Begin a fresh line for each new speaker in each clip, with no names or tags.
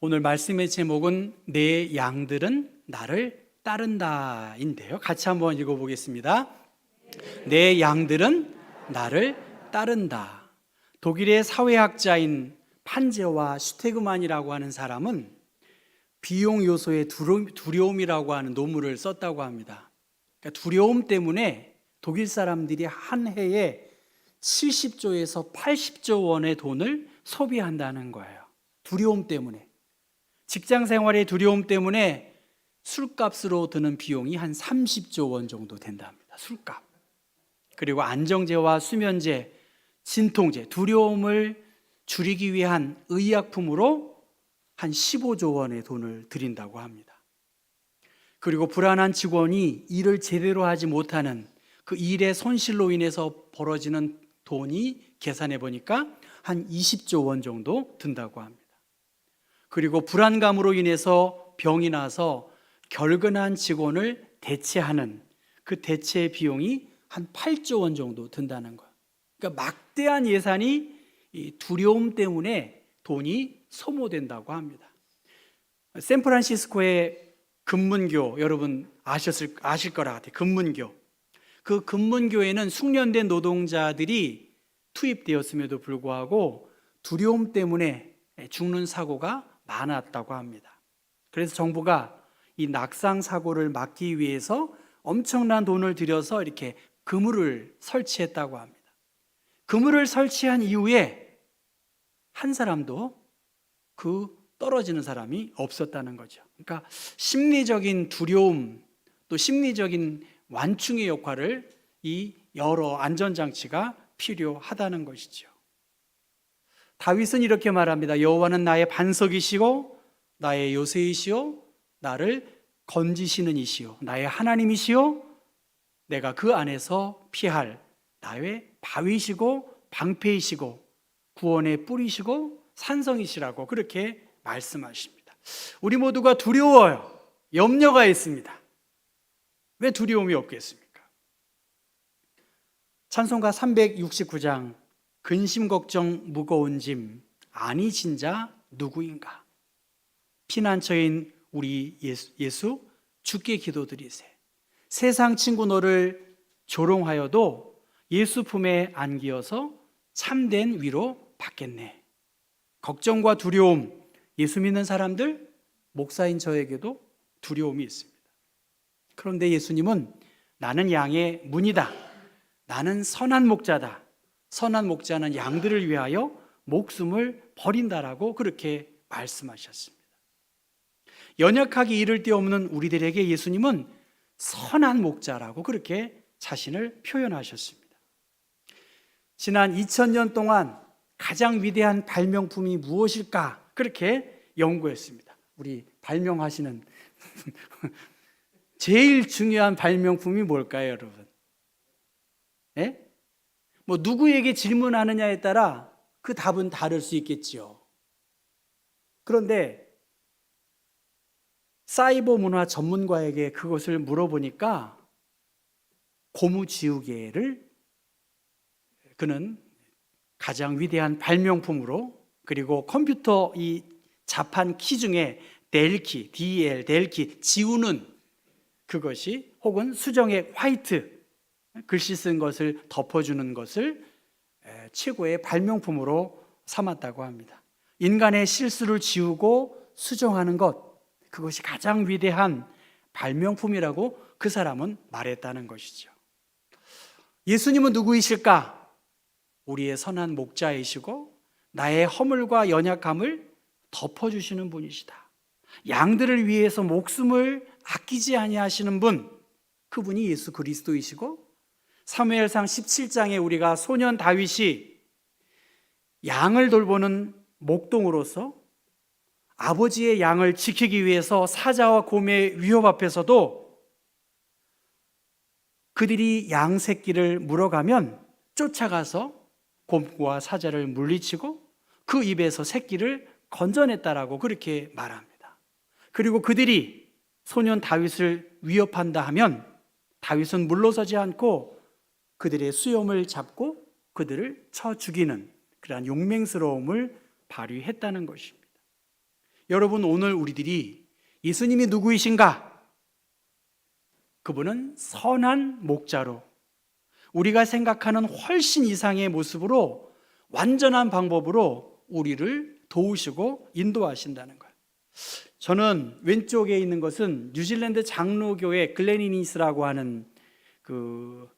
오늘 말씀의 제목은 내 양들은 나를 따른다인데요. 같이 한번 읽어보겠습니다. 내 양들은 나를 따른다. 독일의 사회학자인 판제와 슈테그만이라고 하는 사람은 비용 요소의 두려움- 두려움이라고 하는 논문을 썼다고 합니다. 그러니까 두려움 때문에 독일 사람들이 한 해에 70조에서 80조 원의 돈을 소비한다는 거예요. 두려움 때문에. 직장 생활의 두려움 때문에 술값으로 드는 비용이 한 30조 원 정도 된답니다. 술값. 그리고 안정제와 수면제, 진통제, 두려움을 줄이기 위한 의약품으로 한 15조 원의 돈을 들인다고 합니다. 그리고 불안한 직원이 일을 제대로 하지 못하는 그 일의 손실로 인해서 벌어지는 돈이 계산해 보니까 한 20조 원 정도 든다고 합니다. 그리고 불안감으로 인해서 병이 나서 결근한 직원을 대체하는 그 대체 비용이 한 8조 원 정도 든다는 거예요. 그러니까 막대한 예산이 이 두려움 때문에 돈이 소모된다고 합니다. 샌프란시스코의 금문교 여러분 아셨을 아실 거라 같아요. 금문교. 그 금문교에는 숙련된 노동자들이 투입되었음에도 불구하고 두려움 때문에 죽는 사고가 많았다고 합니다. 그래서 정부가 이 낙상 사고를 막기 위해서 엄청난 돈을 들여서 이렇게 그물을 설치했다고 합니다. 그물을 설치한 이후에 한 사람도 그 떨어지는 사람이 없었다는 거죠. 그러니까 심리적인 두려움 또 심리적인 완충의 역할을 이 여러 안전장치가 필요하다는 것이죠. 다윗은 이렇게 말합니다. 여호와는 나의 반석이시고 나의 요새이시오 나를 건지시는 이시오 나의 하나님이시오 내가 그 안에서 피할 나의 바위시고 방패이시고 구원의 뿌리시고 산성이시라고 그렇게 말씀하십니다. 우리 모두가 두려워요. 염려가 있습니다. 왜 두려움이 없겠습니까? 찬송가 369장 근심 걱정 무거운 짐 아니 진자 누구인가? 피난처인 우리 예수, 예수 주께 기도드리세. 세상 친구 너를 조롱하여도 예수 품에 안기어서 참된 위로 받겠네. 걱정과 두려움, 예수 믿는 사람들, 목사인 저에게도 두려움이 있습니다. 그런데 예수님은 나는 양의 문이다. 나는 선한 목자다. 선한 목자는 양들을 위하여 목숨을 버린다라고 그렇게 말씀하셨습니다. 연약하기 이를 데 없는 우리들에게 예수님은 선한 목자라고 그렇게 자신을 표현하셨습니다. 지난 2000년 동안 가장 위대한 발명품이 무엇일까? 그렇게 연구했습니다. 우리 발명하시는 제일 중요한 발명품이 뭘까요, 여러분? 예? 뭐 누구에게 질문하느냐에 따라 그 답은 다를 수 있겠지요. 그런데 사이버 문화 전문가에게 그것을 물어보니까 고무지우개를 그는 가장 위대한 발명품으로 그리고 컴퓨터 이 자판 키 중에 델키, DL, 델키, 지우는 그것이 혹은 수정의 화이트 글씨 쓴 것을 덮어주는 것을 에, 최고의 발명품으로 삼았다고 합니다. 인간의 실수를 지우고 수정하는 것 그것이 가장 위대한 발명품이라고 그 사람은 말했다는 것이죠. 예수님은 누구이실까? 우리의 선한 목자이시고 나의 허물과 연약함을 덮어주시는 분이시다. 양들을 위해서 목숨을 아끼지 아니하시는 분, 그분이 예수 그리스도이시고 사무엘상 17장에 우리가 소년 다윗이 양을 돌보는 목동으로서 아버지의 양을 지키기 위해서 사자와 곰의 위협 앞에서도 그들이 양 새끼를 물어가면 쫓아가서 곰과 사자를 물리치고 그 입에서 새끼를 건져냈다라고 그렇게 말합니다. 그리고 그들이 소년 다윗을 위협한다 하면 다윗은 물러서지 않고 그들의 수염을 잡고 그들을 쳐 죽이는 그러한 용맹스러움을 발휘했다는 것입니다. 여러분 오늘 우리들이 예수님이 누구이신가? 그분은 선한 목자로 우리가 생각하는 훨씬 이상의 모습으로 완전한 방법으로 우리를 도우시고 인도하신다는 거예요. 저는 왼쪽에 있는 것은 뉴질랜드 장로교회 글레니니스라고 하는 그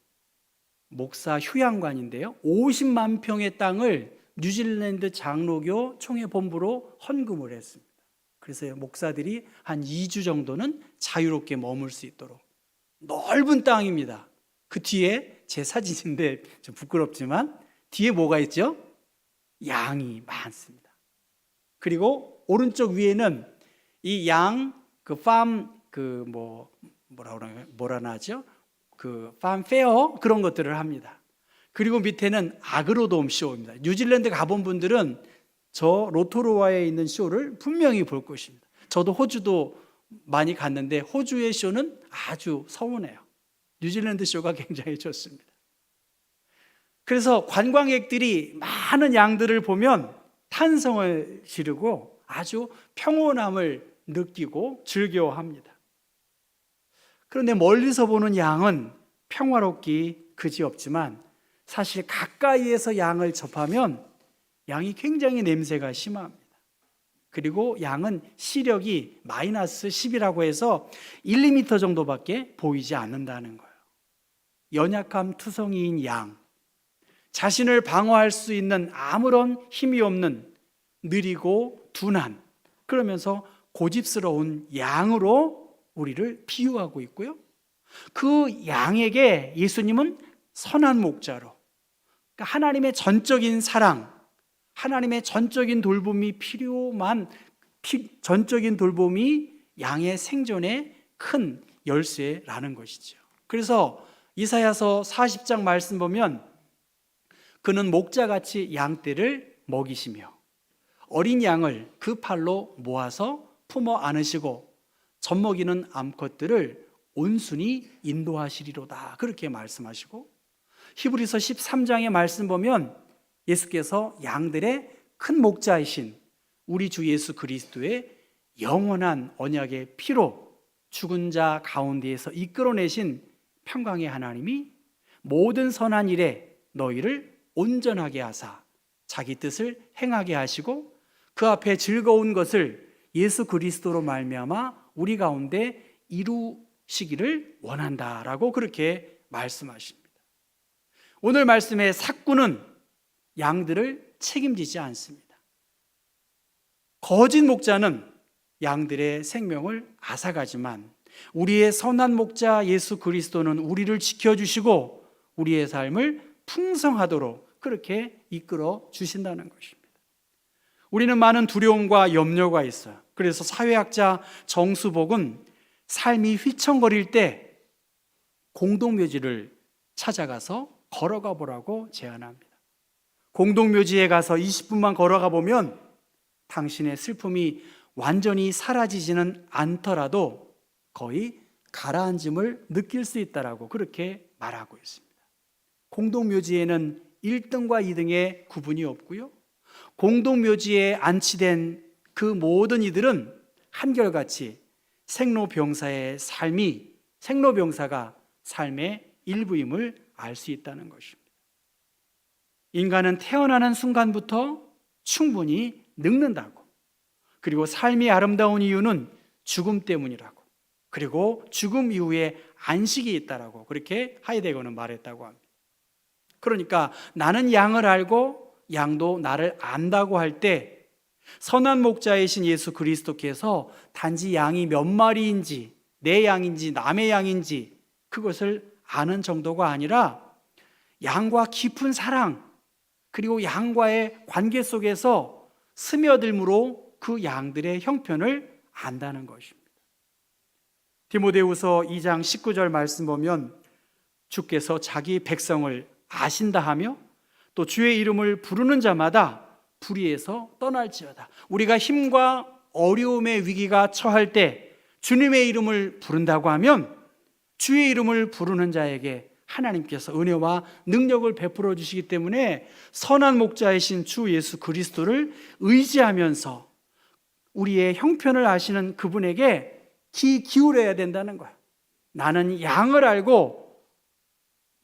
목사 휴양관인데요. 50만 평의 땅을 뉴질랜드 장로교 총회 본부로 헌금을 했습니다. 그래서 목사들이 한 2주 정도는 자유롭게 머물 수 있도록 넓은 땅입니다. 그 뒤에 제 사진인데 좀 부끄럽지만 뒤에 뭐가 있죠? 양이 많습니다. 그리고 오른쪽 위에는 이 양 그 팜 그 뭐 뭐라 그러나 뭐라 나죠? 그 팜 페어 그런 것들을 합니다. 그리고 밑에는 아그로돔 쇼입니다. 뉴질랜드 가본 분들은 저 로토로아에 있는 쇼를 분명히 볼 것입니다. 저도 호주도 많이 갔는데 호주의 쇼는 아주 서운해요. 뉴질랜드 쇼가 굉장히 좋습니다. 그래서 관광객들이 많은 양들을 보면 탄성을 지르고 아주 평온함을 느끼고 즐겨합니다. 그런데 멀리서 보는 양은 평화롭기 그지없지만 사실 가까이에서 양을 접하면 양이 굉장히 냄새가 심합니다. 그리고 양은 시력이 마이너스 10이라고 해서 1, 2미터 정도밖에 보이지 않는다는 거예요. 연약함 투성이인 양, 자신을 방어할 수 있는 아무런 힘이 없는 느리고 둔한 그러면서 고집스러운 양으로 우리를 비유하고 있고요. 그 양에게 예수님은 선한 목자로 그러니까 하나님의 전적인 사랑, 하나님의 전적인 돌봄이 필요만 피, 전적인 돌봄이 양의 생존에 큰 열쇠라는 것이죠. 그래서 이사야서 40장 말씀 보면 그는 목자같이 양떼를 먹이시며 어린 양을 그 팔로 모아서 품어 안으시고 젖먹이는 암컷들을 온순히 인도하시리로다. 그렇게 말씀하시고 히브리서 13장의 말씀 보면 예수께서 양들의 큰 목자이신 우리 주 예수 그리스도의 영원한 언약의 피로 죽은 자 가운데에서 이끌어내신 평강의 하나님이 모든 선한 일에 너희를 온전하게 하사 자기 뜻을 행하게 하시고 그 앞에 즐거운 것을 예수 그리스도로 말미암아 우리 가운데 이루시기를 원한다라고 그렇게 말씀하십니다. 오늘 말씀의 사꾼은 양들을 책임지지 않습니다. 거짓 목자는 양들의 생명을 앗아가지만 우리의 선한 목자 예수 그리스도는 우리를 지켜주시고 우리의 삶을 풍성하도록 그렇게 이끌어 주신다는 것입니다. 우리는 많은 두려움과 염려가 있어요. 그래서 사회학자 정수복은 삶이 휘청거릴 때 공동묘지를 찾아가서 걸어가 보라고 제안합니다. 공동묘지에 가서 20분만 걸어가 보면 당신의 슬픔이 완전히 사라지지는 않더라도 거의 가라앉음을 느낄 수 있다라고 그렇게 말하고 있습니다. 공동묘지에는 1등과 2등의 구분이 없고요. 공동묘지에 안치된 그 모든 이들은 한결같이 생로병사의 삶이 생로병사가 삶의 일부임을 알 수 있다는 것입니다. 인간은 태어나는 순간부터 충분히 늙는다고. 그리고 삶이 아름다운 이유는 죽음 때문이라고. 그리고 죽음 이후에 안식이 있다라고 그렇게 하이데거는 말했다고 합니다. 그러니까 나는 양을 알고 양도 나를 안다고 할 때 선한 목자이신 예수 그리스도께서 단지 양이 몇 마리인지 내 양인지 남의 양인지 그것을 아는 정도가 아니라 양과 깊은 사랑 그리고 양과의 관계 속에서 스며들므로 그 양들의 형편을 안다는 것입니다. 디모데후서 2장 19절 말씀 보면 주께서 자기 백성을 아신다 하며 또 주의 이름을 부르는 자마다 불의에서 떠날지어다. 우리가 힘과 어려움의 위기가 처할 때 주님의 이름을 부른다고 하면 주의 이름을 부르는 자에게 하나님께서 은혜와 능력을 베풀어 주시기 때문에 선한 목자이신 주 예수 그리스도를 의지하면서 우리의 형편을 아시는 그분에게 귀 기울여야 된다는 거야. 나는 양을 알고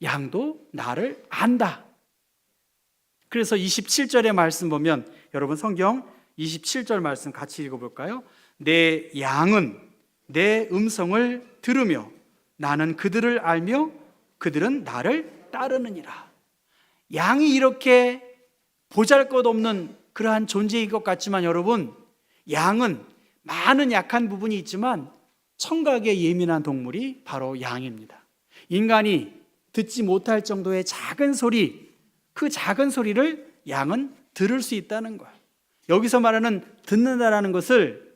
양도 나를 안다. 그래서 27절의 말씀 보면 여러분 성경 27절 말씀 같이 읽어볼까요? 내 양은 내 음성을 들으며 나는 그들을 알며 그들은 나를 따르느니라. 양이 이렇게 보잘 것 없는 그러한 존재인 것 같지만 여러분, 양은 많은 약한 부분이 있지만 청각에 예민한 동물이 바로 양입니다. 인간이 듣지 못할 정도의 작은 소리, 그 작은 소리를 양은 들을 수 있다는 거야. 여기서 말하는 듣는다라는 것을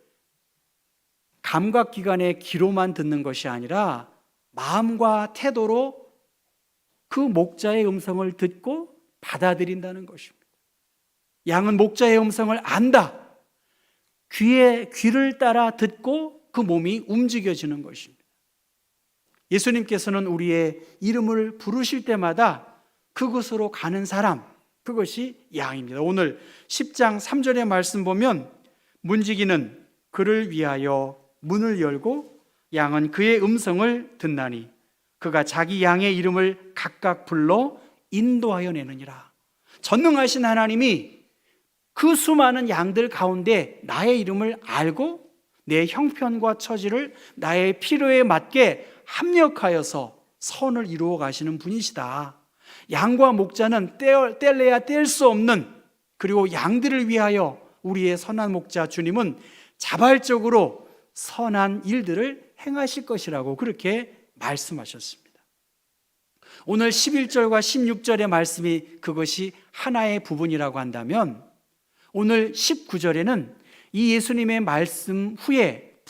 감각기관의 귀로만 듣는 것이 아니라 마음과 태도로 그 목자의 음성을 듣고 받아들인다는 것입니다. 양은 목자의 음성을 안다. 귀에 귀를 따라 듣고 그 몸이 움직여지는 것입니다. 예수님께서는 우리의 이름을 부르실 때마다 그곳으로 가는 사람, 그것이 양입니다. 오늘 10장 3절의 말씀 보면 문지기는 그를 위하여 문을 열고 양은 그의 음성을 듣나니 그가 자기 양의 이름을 각각 불러 인도하여 내느니라. 전능하신 하나님이 그 수많은 양들 가운데 나의 이름을 알고 내 형편과 처지를 나의 필요에 맞게 합력하여서 선을 이루어 가시는 분이시다. 양과 목자는 떼어, 뗄래야 뗄 수 없는 그리고 양들을 위하여 우리의 선한 목자 주님은 자발적으로 선한 일들을 행하실 것이라고 그렇게 말씀하셨습니다. 오늘 11절과 16절의 말씀이 그것이 하나의 부분이라고 한다면 오늘 19절에는 이 예수님의 말씀 후에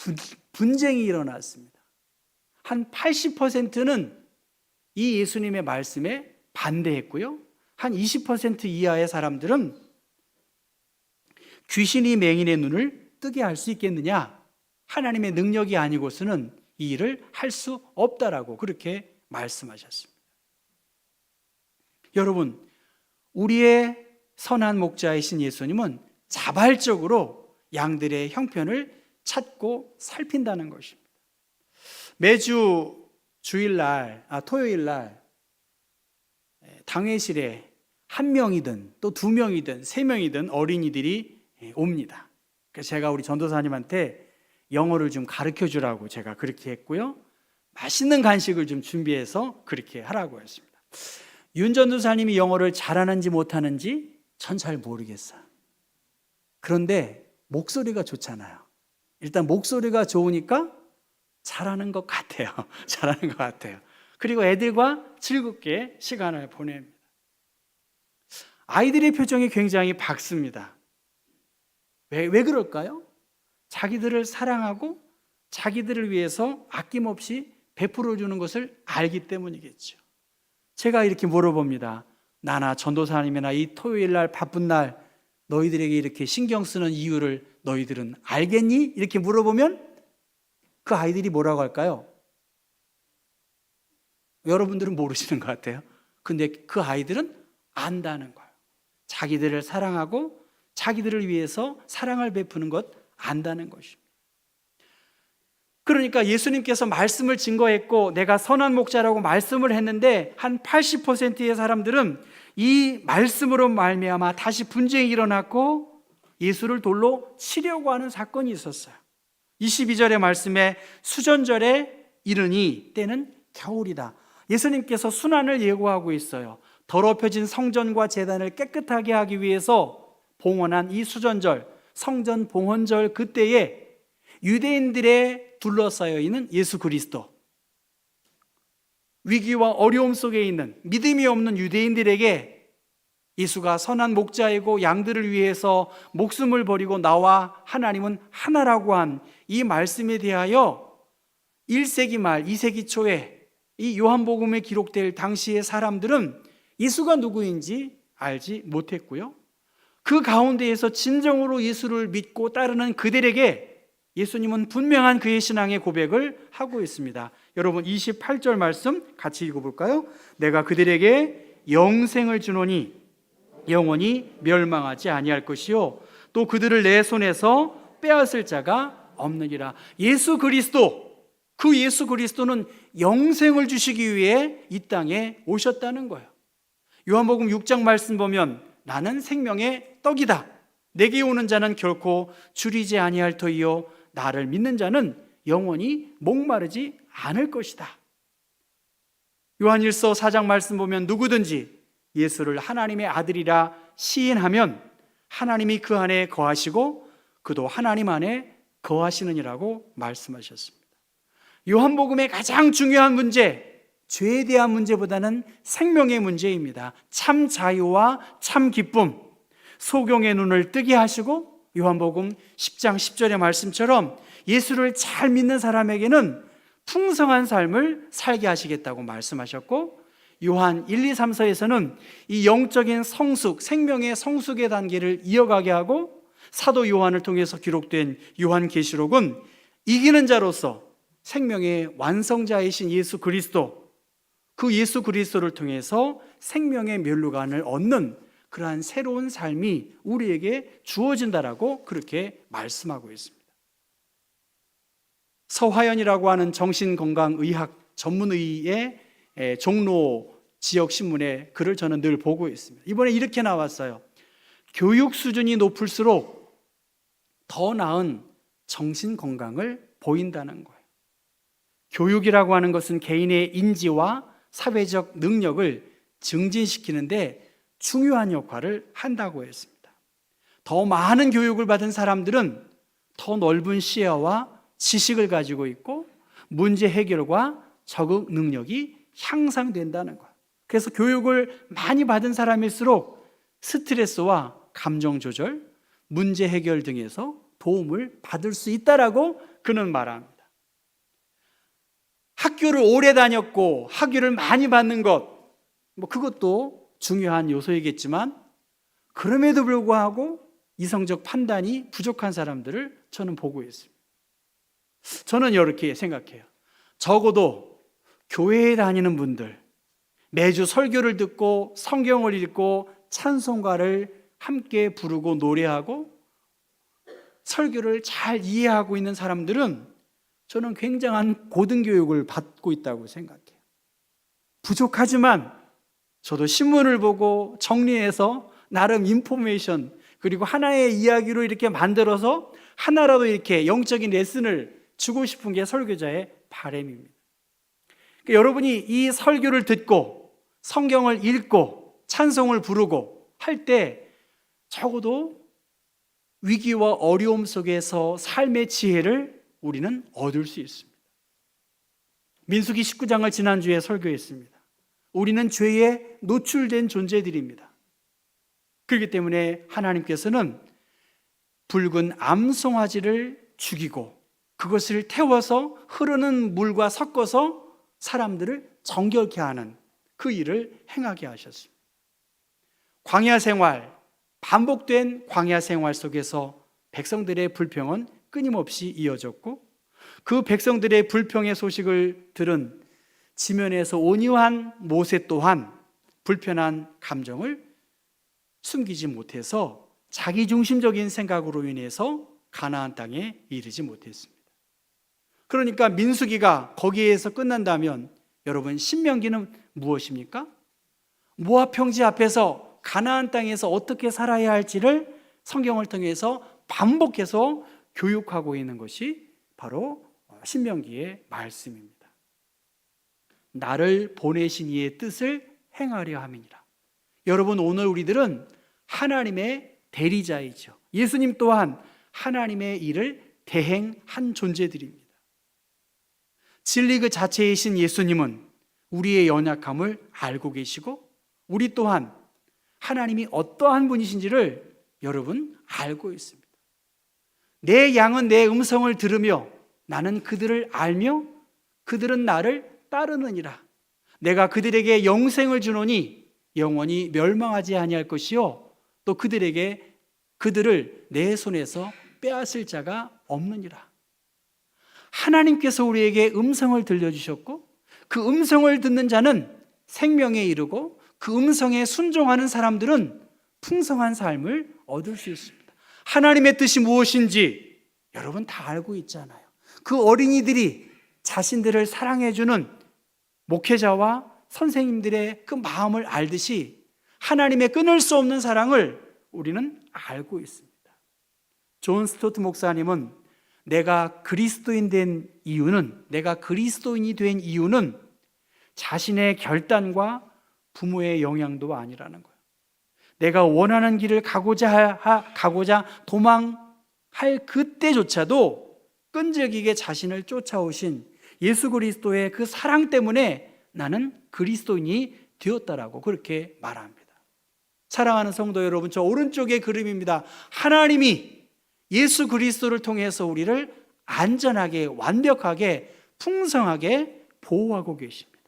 분쟁이 일어났습니다. 한 80%는 이 예수님의 말씀에 반대했고요. 한 20% 이하의 사람들은 귀신이 맹인의 눈을 뜨게 할 수 있겠느냐? 하나님의 능력이 아니고서는 이 일을 할 수 없다라고 그렇게 말씀하셨습니다. 여러분, 우리의 선한 목자이신 예수님은 자발적으로 양들의 형편을 찾고 살핀다는 것입니다. 매주 주일날, 아, 토요일날 당회실에 한 명이든 또 두 명이든 세 명이든 어린이들이 옵니다. 그래서 제가 우리 전도사님한테 영어를 좀 가르쳐 주라고 제가 그렇게 했고요. 맛있는 간식을 좀 준비해서 그렇게 하라고 했습니다. 윤 전도사님이 영어를 잘하는지 못하는지 전 잘 모르겠어요. 그런데 목소리가 좋잖아요. 일단 목소리가 좋으니까 잘하는 것 같아요. 잘하는 것 같아요. 그리고 애들과 즐겁게 시간을 보냅니다. 아이들의 표정이 굉장히 밝습니다. 왜, 왜 그럴까요? 자기들을 사랑하고 자기들을 위해서 아낌없이 베풀어 주는 것을 알기 때문이겠죠. 제가 이렇게 물어봅니다. 나나 전도사님이나 이 토요일 날 바쁜 날 너희들에게 이렇게 신경 쓰는 이유를 너희들은 알겠니? 이렇게 물어보면 그 아이들이 뭐라고 할까요? 여러분들은 모르시는 것 같아요. 근데 그 아이들은 안다는 거예요. 자기들을 사랑하고 자기들을 위해서 사랑을 베푸는 것 안다는 것입니다. 그러니까 예수님께서 말씀을 증거했고 내가 선한 목자라고 말씀을 했는데 한 80%의 사람들은 이 말씀으로 말미암아 다시 분쟁이 일어났고 예수를 돌로 치려고 하는 사건이 있었어요. 22절의 말씀에 수전절에 이르니 때는 겨울이다. 예수님께서 순환을 예고하고 있어요. 더럽혀진 성전과 재단을 깨끗하게 하기 위해서 봉헌한 이 수전절, 성전 봉헌절 그때에 유대인들의 둘러싸여 있는 예수 그리스도 위기와 어려움 속에 있는 믿음이 없는 유대인들에게 예수가 선한 목자이고 양들을 위해서 목숨을 버리고 나와 하나님은 하나라고 한 이 말씀에 대하여 1세기 말 2세기 초에 이 요한복음에 기록될 당시의 사람들은 예수가 누구인지 알지 못했고요. 그 가운데에서 진정으로 예수를 믿고 따르는 그들에게 예수님은 분명한 그의 신앙의 고백을 하고 있습니다. 여러분 28절 말씀 같이 읽어볼까요? 내가 그들에게 영생을 주노니 영원히 멸망하지 아니할 것이요 또 그들을 내 손에서 빼앗을 자가 없느니라. 예수 그리스도 그 예수 그리스도는 영생을 주시기 위해 이 땅에 오셨다는 거예요. 요한복음 6장 말씀 보면 나는 생명의 떡이다. 내게 오는 자는 결코 줄이지 아니할 터이요 나를 믿는 자는 영원히 목마르지 않을 것이다. 요한일서 4장 말씀 보면 누구든지 예수를 하나님의 아들이라 시인하면 하나님이 그 안에 거하시고 그도 하나님 안에 거하시느니라고 말씀하셨습니다. 요한복음의 가장 중요한 문제, 죄에 대한 문제보다는 생명의 문제입니다. 참 자유와 참 기쁨, 소경의 눈을 뜨게 하시고 요한복음 10장 10절의 말씀처럼 예수를 잘 믿는 사람에게는 풍성한 삶을 살게 하시겠다고 말씀하셨고 요한 1, 2, 3, 4에서는 이 영적인 성숙, 생명의 성숙의 단계를 이어가게 하고 사도 요한을 통해서 기록된 요한계시록은 이기는 자로서 생명의 완성자이신 예수 그리스도 그 예수 그리스도를 통해서 생명의 멸류관을 얻는 그러한 새로운 삶이 우리에게 주어진다라고 그렇게 말씀하고 있습니다. 서화연이라고 하는 정신건강의학 전문의의 종로 지역 신문에 글을 저는 늘 보고 있습니다. 이번에 이렇게 나왔어요. 교육 수준이 높을수록 더 나은 정신 건강을 보인다는 거예요. 교육이라고 하는 것은 개인의 인지와 사회적 능력을 증진시키는데 중요한 역할을 한다고 했습니다. 더 많은 교육을 받은 사람들은 더 넓은 시야와 지식을 가지고 있고 문제 해결과 적응 능력이 향상된다는 거예요. 그래서 교육을 많이 받은 사람일수록 스트레스와 감정 조절, 문제 해결 등에서 도움을 받을 수 있다라고 그는 말합니다. 학교를 오래 다녔고 학위를 많이 받는 것, 뭐 그것도 중요한 요소이겠지만 그럼에도 불구하고 이성적 판단이 부족한 사람들을 저는 보고 있습니다. 저는 이렇게 생각해요. 적어도 교회에 다니는 분들, 매주 설교를 듣고 성경을 읽고 찬송가를 함께 부르고 노래하고 설교를 잘 이해하고 있는 사람들은 저는 굉장한 고등교육을 받고 있다고 생각해요. 부족하지만 저도 신문을 보고 정리해서 나름 인포메이션 그리고 하나의 이야기로 이렇게 만들어서 하나라도 이렇게 영적인 레슨을 주고 싶은 게 설교자의 바램입니다. 그러니까 여러분이 이 설교를 듣고 성경을 읽고 찬송을 부르고 할 때 적어도 위기와 어려움 속에서 삶의 지혜를 우리는 얻을 수 있습니다. 민수기 19장을 지난주에 설교했습니다. 우리는 죄에 노출된 존재들입니다. 그렇기 때문에 하나님께서는 붉은 암송아지를 죽이고 그것을 태워서 흐르는 물과 섞어서 사람들을 정결케 하는 그 일을 행하게 하셨습니다. 광야 생활, 반복된 광야 생활 속에서 백성들의 불평은 끊임없이 이어졌고 그 백성들의 불평의 소식을 들은 지면에서 온유한 모세 또한 불편한 감정을 숨기지 못해서 자기 중심적인 생각으로 인해서 가나안 땅에 이르지 못했습니다. 그러니까 민수기가 거기에서 끝난다면 여러분 신명기는 무엇입니까? 모압 평지 앞에서 가나안 땅에서 어떻게 살아야 할지를 성경을 통해서 반복해서 교육하고 있는 것이 바로 신명기의 말씀입니다. 나를 보내신 이의 뜻을 행하려 함이니라. 여러분 오늘 우리들은 하나님의 대리자이죠. 예수님 또한 하나님의 일을 대행한 존재들입니다. 진리 그 자체이신 예수님은 우리의 연약함을 알고 계시고 우리 또한 하나님이 어떠한 분이신지를 여러분 알고 있습니다. 내 양은 내 음성을 들으며 나는 그들을 알며 그들은 나를 따르느니라. 내가 그들에게 영생을 주노니 영원히 멸망하지 아니할 것이요 또 그들에게 그들을 내 손에서 빼앗을 자가 없느니라. 하나님께서 우리에게 음성을 들려주셨고 그 음성을 듣는 자는 생명에 이르고 그 음성에 순종하는 사람들은 풍성한 삶을 얻을 수 있습니다. 하나님의 뜻이 무엇인지 여러분 다 알고 있잖아요. 그 어린이들이 자신들을 사랑해주는 목회자와 선생님들의 그 마음을 알듯이 하나님의 끊을 수 없는 사랑을 우리는 알고 있습니다. 존 스토트 목사님은 내가 그리스도인 된 이유는 내가 그리스도인이 된 이유는 자신의 결단과 부모의 영향도 아니라는 거예요. 내가 원하는 길을 가고자 하, 가고자 도망할 그때조차도 끈질기게 자신을 쫓아오신 예수 그리스도의 그 사랑 때문에 나는 그리스도인이 되었다라고 그렇게 말합니다. 사랑하는 성도 여러분, 저 오른쪽의 그림입니다. 하나님이 예수 그리스도를 통해서 우리를 안전하게, 완벽하게, 풍성하게 보호하고 계십니다.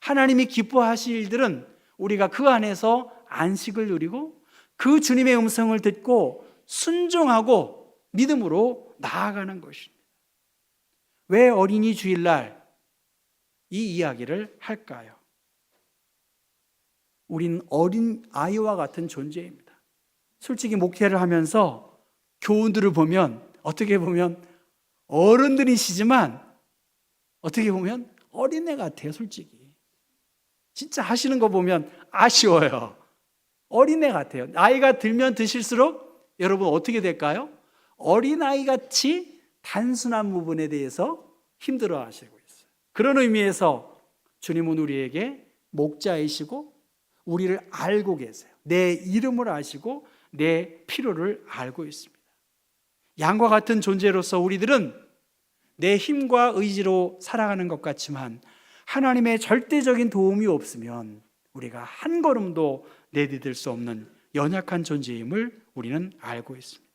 하나님이 기뻐하실 일들은 우리가 그 안에서 안식을 누리고 그 주님의 음성을 듣고 순종하고 믿음으로 나아가는 것입니다. 왜 어린이 주일날 이 이야기를 할까요? 우린 어린 아이와 같은 존재입니다. 솔직히 목회를 하면서 교우들을 보면 어떻게 보면 어른들이시지만 어떻게 보면 어린애 같아요, 솔직히. 진짜 하시는 거 보면 아쉬워요. 어린애 같아요. 나이가 들면 드실수록 여러분 어떻게 될까요? 어린아이 같이 단순한 부분에 대해서 힘들어 하시고 있어요. 그런 의미에서 주님은 우리에게 목자이시고 우리를 알고 계세요. 내 이름을 아시고 내 필요를 알고 있습니다. 양과 같은 존재로서 우리들은 내 힘과 의지로 살아가는 것 같지만 하나님의 절대적인 도움이 없으면 우리가 한 걸음도 내디딜 수 없는 연약한 존재임을 우리는 알고 있습니다.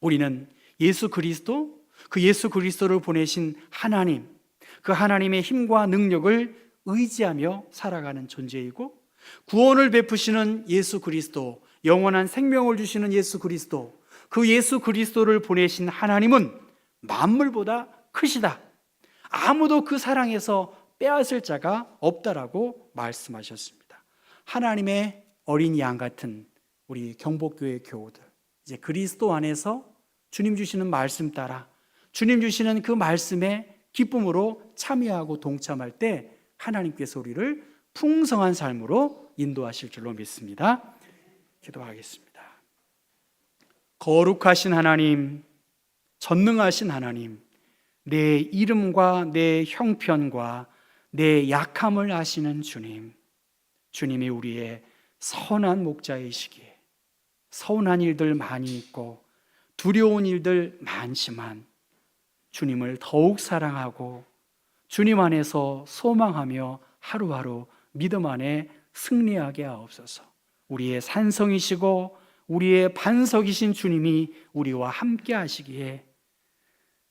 우리는 예수 그리스도, 그 예수 그리스도를 보내신 하나님, 그 하나님의 힘과 능력을 의지하며 살아가는 존재이고 구원을 베푸시는 예수 그리스도, 영원한 생명을 주시는 예수 그리스도, 그 예수 그리스도를 보내신 하나님은 만물보다 크시다. 아무도 그 사랑에서 빼앗을 자가 없다라고 말씀하셨습니다. 하나님의 어린 양 같은 우리 경복교회 교우들, 이제 그리스도 안에서 주님 주시는 말씀 따라 주님 주시는 그 말씀에 기쁨으로 참여하고 동참할 때 하나님께서 우리를 풍성한 삶으로 인도하실 줄로 믿습니다. 기도하겠습니다. 거룩하신 하나님, 전능하신 하나님, 내 이름과 내 형편과 내 약함을 아시는 주님, 주님이 우리의 선한 목자이시기에 서운한 일들 많이 있고 두려운 일들 많지만 주님을 더욱 사랑하고 주님 안에서 소망하며 하루하루 믿음 안에 승리하게 하옵소서. 우리의 산성이시고 우리의 반석이신 주님이 우리와 함께 하시기에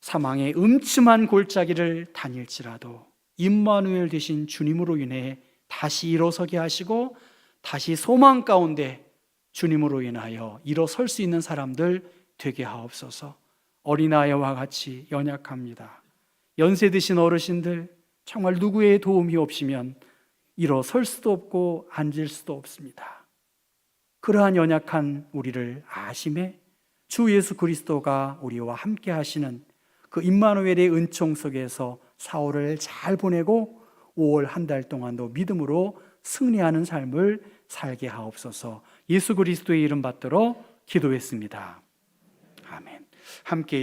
사망의 음침한 골짜기를 다닐지라도 임마누엘 되신 주님으로 인해 다시 일어서게 하시고 다시 소망 가운데 주님으로 인하여 일어설 수 있는 사람들 되게 하옵소서. 어린아이와 같이 연약합니다. 연세 드신 어르신들 정말 누구의 도움이 없이면 일어설 수도 없고 앉을 수도 없습니다. 그러한 연약한 우리를 아심에 주 예수 그리스도가 우리와 함께 하시는 그 임마누엘의 은총 속에서 사월을 잘 보내고 5월 한 달 동안도 믿음으로 승리하는 삶을 살게 하옵소서. 예수 그리스도의 이름 받들어 기도했습니다. 아멘. 함께